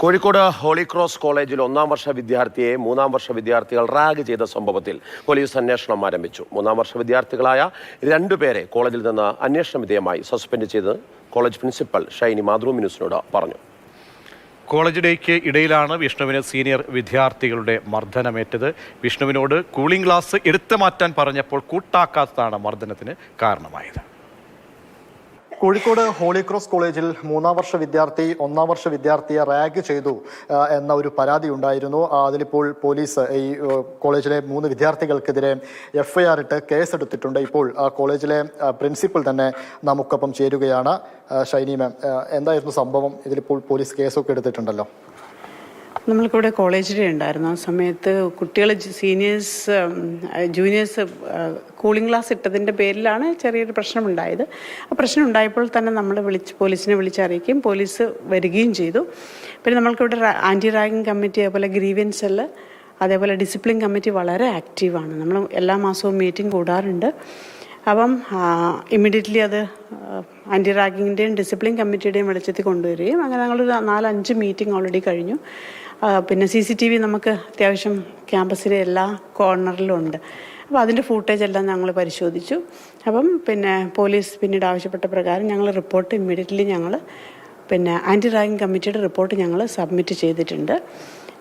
Kozhikode holy cross കോളേജിൽ ഒന്നാം വർഷ വിദ്യാർത്ഥിയെ മൂന്നാം വർഷ വിദ്യാർത്ഥികൾ റാഗ് ചെയ്ത സംഭവത്തിൽ പോലീസ് അന്വേഷണം ആരംഭിച്ചു. മൂന്നാം വർഷ വിദ്യാർത്ഥികളായ രണ്ടുപേരെ കോളേജിൽ നിന്ന് അന്വേഷണ വിധേയമായി സസ്പെൻഡ് ചെയ്ത് കോളേജ് പ്രിൻസിപ്പൽ ഷൈനി മാതൃ മിനുസിനോട് പറഞ്ഞു. കോളേജ് ഡേക്ക് ഇടയിലാണ് വിഷ്ണുവിന് സീനിയർ വിദ്യാർത്ഥികളുടെ മർദ്ദനമേറ്റത്. വിഷ്ണുവിനോട് കൂളിംഗ് ഗ്ലാസ് എടുത്തു മാറ്റാൻ പറഞ്ഞപ്പോൾ കൂട്ടാക്കാത്തതാണ് മർദ്ദനത്തിന് കാരണമായത്. കോഴിക്കോട് ഹോളി ക്രോസ് കോളേജിൽ മൂന്നാം വർഷ വിദ്യാർത്ഥി ഒന്നാം വർഷ വിദ്യാർത്ഥിയെ റാഗ് ചെയ്തു എന്ന ഒരു പരാതി ഉണ്ടായിരുന്നു. അതിലിപ്പോൾ പോലീസ് ഈ കോളേജിലെ മൂന്ന് വിദ്യാർത്ഥികൾക്കെതിരെ എഫ്ഐആർ ഇട്ട് കേസ് എടുത്തിട്ടുണ്ട് ഇപ്പോൾ കോളേജിലെ പ്രിൻസിപ്പൽ തന്നെ നമുക്കൊപ്പം ചേരുകയാണ്. ഷൈനി മാം എന്തായിരുന്നു സംഭവം? ഇതിലിപ്പോൾ പോലീസ് കേസൊക്കെ എടുത്തിട്ടുണ്ടല്ലോ. നമ്മൾക്കിവിടെ കോളേജിൽ ഉണ്ടായിരുന്നു. ആ സമയത്ത് കുട്ടികൾ സീനിയേഴ്സ് ജൂനിയേഴ്സ് കൂളിംഗ് ക്ലാസ് ഇട്ടതിന്റെ പേരിലാണ് ചെറിയൊരു പ്രശ്നമുണ്ടായത്. ആ പ്രശ്നം ഉണ്ടായപ്പോൾ തന്നെ നമ്മൾ വിളിച്ച് പോലീസിനെ വിളിച്ചറിയിക്കുകയും പോലീസ് വരികയും ചെയ്തു. പിന്നെ നമ്മൾക്കിവിടെ ആന്റി റാഗിങ് കമ്മിറ്റി അതുപോലെ ഗ്രീവിയൻസ് സെല്ല് അതേപോലെ ഡിസിപ്ലിൻ കമ്മിറ്റി വളരെ ആക്റ്റീവാണ് നമ്മൾ എല്ലാ മാസവും മീറ്റിംഗ് കൂടാറുണ്ട്. അപ്പം ഇമ്മീഡിയറ്റ്ലി അത് ആന്റി റാഗിങ്ങിന്റെയും ഡിസിപ്ലിൻ കമ്മിറ്റിയുടെയും വെളിച്ചത്തിൽ കൊണ്ടുവരികയും അങ്ങനെ ഞങ്ങളൊരു നാലഞ്ച് മീറ്റിംഗ് ഓൾറെഡി കഴിഞ്ഞു. പിന്നെ സി സി ടി വി നമുക്ക് അത്യാവശ്യം ക്യാമ്പസിലെ എല്ലാ കോർണറിലും ഉണ്ട്. അപ്പോൾ അതിന്റെ ഫൂട്ടേജ് എല്ലാം ഞങ്ങൾ പരിശോധിച്ചു. അപ്പം പിന്നെ പോലീസ് പിന്നീട് ആവശ്യപ്പെട്ട പ്രകാരം ഞങ്ങൾ റിപ്പോർട്ട് ഇമ്മീഡിയറ്റ്ലി ഞങ്ങൾ പിന്നെ ആന്റി റാഗിങ് കമ്മിറ്റിയുടെ റിപ്പോർട്ട് ഞങ്ങൾ സബ്മിറ്റ് ചെയ്തിട്ടുണ്ട്.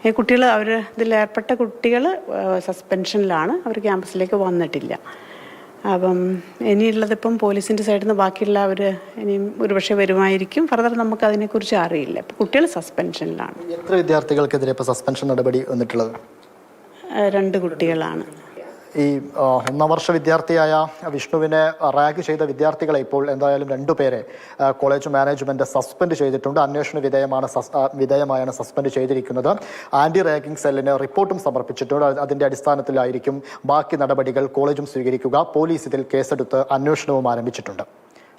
ഈ കുട്ടികൾ അവർ ഇതിലേർപ്പെട്ട കുട്ടികൾ സസ്പെൻഷനിലാണ് അവർ ക്യാമ്പസിലേക്ക് വന്നിട്ടില്ല. അപ്പം ഇനിയുള്ളത് ഇപ്പം പോലീസിന്റെ സൈഡിൽ നിന്ന് ബാക്കിയുള്ള അവർ ഇനിയും ഒരുപക്ഷെ വരുമായിരിക്കും. ഫർദർ നമുക്ക് അതിനെക്കുറിച്ച് അറിയില്ല. ഇപ്പം കുട്ടികൾ സസ്പെൻഷനിലാണ് എത്ര വിദ്യാർത്ഥികൾക്കെതിരെ ഇപ്പോൾ സസ്പെൻഷൻ നടപടി വന്നിട്ടുള്ളത്? രണ്ട് കുട്ടികളാണ്. ഈ ഒന്നാം വർഷ വിദ്യാർത്ഥിയായ വിഷ്ണുവിനെ റാഗ് ചെയ്ത വിദ്യാർത്ഥികളെ ഇപ്പോൾ എന്തായാലും രണ്ടുപേരെ കോളേജ് മാനേജ്മെന്റ് സസ്പെൻഡ് ചെയ്തിട്ടുണ്ട്. അന്വേഷണ വിധേയമാണ് വിധേയമായാണ് സസ്പെൻഡ് ചെയ്തിരിക്കുന്നത്. ആന്റി റാഗിംഗ് സെല്ലിന് റിപ്പോർട്ടും സമർപ്പിച്ചിട്ടുണ്ട്. അത് അതിന്റെ അടിസ്ഥാനത്തിലായിരിക്കും ബാക്കി നടപടികൾ കോളേജും സ്വീകരിക്കുക. പോലീസ് ഇതിൽ കേസെടുത്ത് അന്വേഷണവും ആരംഭിച്ചിട്ടുണ്ട്.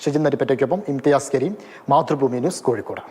ഷിജിൻ നരിപ്പറ്റയ്ക്കൊപ്പം ഇംതിയാസ് കരീം മാതൃഭൂമി ന്യൂസ് കോഴിക്കോട്.